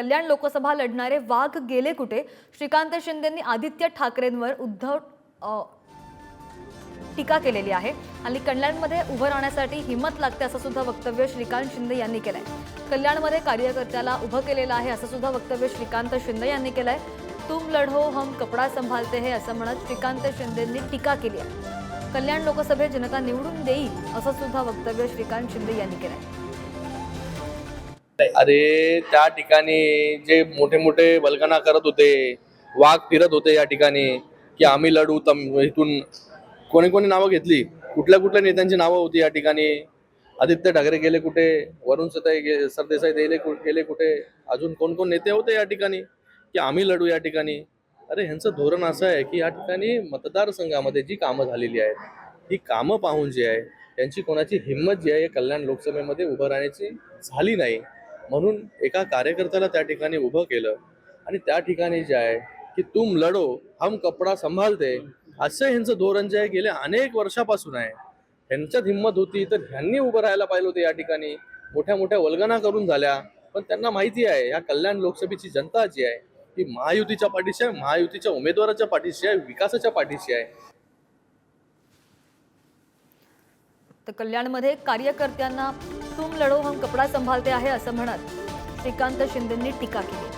कल्याण लोकसभा लढणारे वाघ गेले कुठे? श्रीकांत शिंदेंनी आदित्य ठाकरेंवर उद्धव अ, टीका केलेली आहे. आणि कल्याणमध्ये उभं राहण्यासाठी हिंमत लागते असं सुद्धा वक्तव्य श्रीकांत शिंदे यांनी केलंय. कल्याणमध्ये कार्यकर्त्याला उभं केलेलं आहे असं सुद्धा वक्तव्य श्रीकांत शिंदे यांनी केलंय. तुम लढो हम कपडा संभालते हे असं म्हणत श्रीकांत शिंदेंनी टीका केली आहे. कल्याण लोकसभेत जनता निवडून देईल असं सुद्धा वक्तव्य श्रीकांत शिंदे यांनी केलंय. अरे त्या ठिकाणी जे मोठे मोठे बलगना करत होते वाघ फिरत होते या ठिकाणी की आम्ही लढू तम इथून कोणी कोणी नावं घेतली? कुठल्या कुठल्या नेत्यांची नावं होती या ठिकाणी? आदित्य ठाकरे गेले कुठे? वरुण सताई गे सरदेसाई गेले गेले कुठे? अजून कोण कोण नेते होते या ठिकाणी? की आम्ही लढू या ठिकाणी? अरे ह्यांचं धोरण असं आहे की या ठिकाणी मतदारसंघामध्ये जी कामं झालेली आहेत ही कामं पाहून जी आहे त्यांची कोणाची हिंमत जी आहे कल्याण लोकसभेमध्ये उभं राहण्याची झाली नाही. म्हणून एका कार्यकर्त्याला त्या ठिकाणी उभं केलं. आणि त्या ठिकाणी जे आहे की तुम लढो हम कपडा संभालते असं ह्यांचं धोरण जे आहे गेल्या अनेक वर्षापासून आहे. ह्यांच्यात हिंमत होती तर ह्यांनी उभं राहायला पाहिलं होतं या ठिकाणी. मोठ्या मोठ्या वल्गना करून झाल्या. पण त्यांना माहिती आहे या कल्याण लोकसभेची जनता जी आहे ती महायुतीच्या पाठीशी आहे महायुतीच्या उमेदवाराच्या पाठीशी आहे विकासाच्या पाठीशी आहे. तर कल्याणमध्ये कार्यकर्त्यांना तुम लढो हम कपडा संभालते आहे असं म्हणत श्रीकांत शिंदेंनी टीका केली.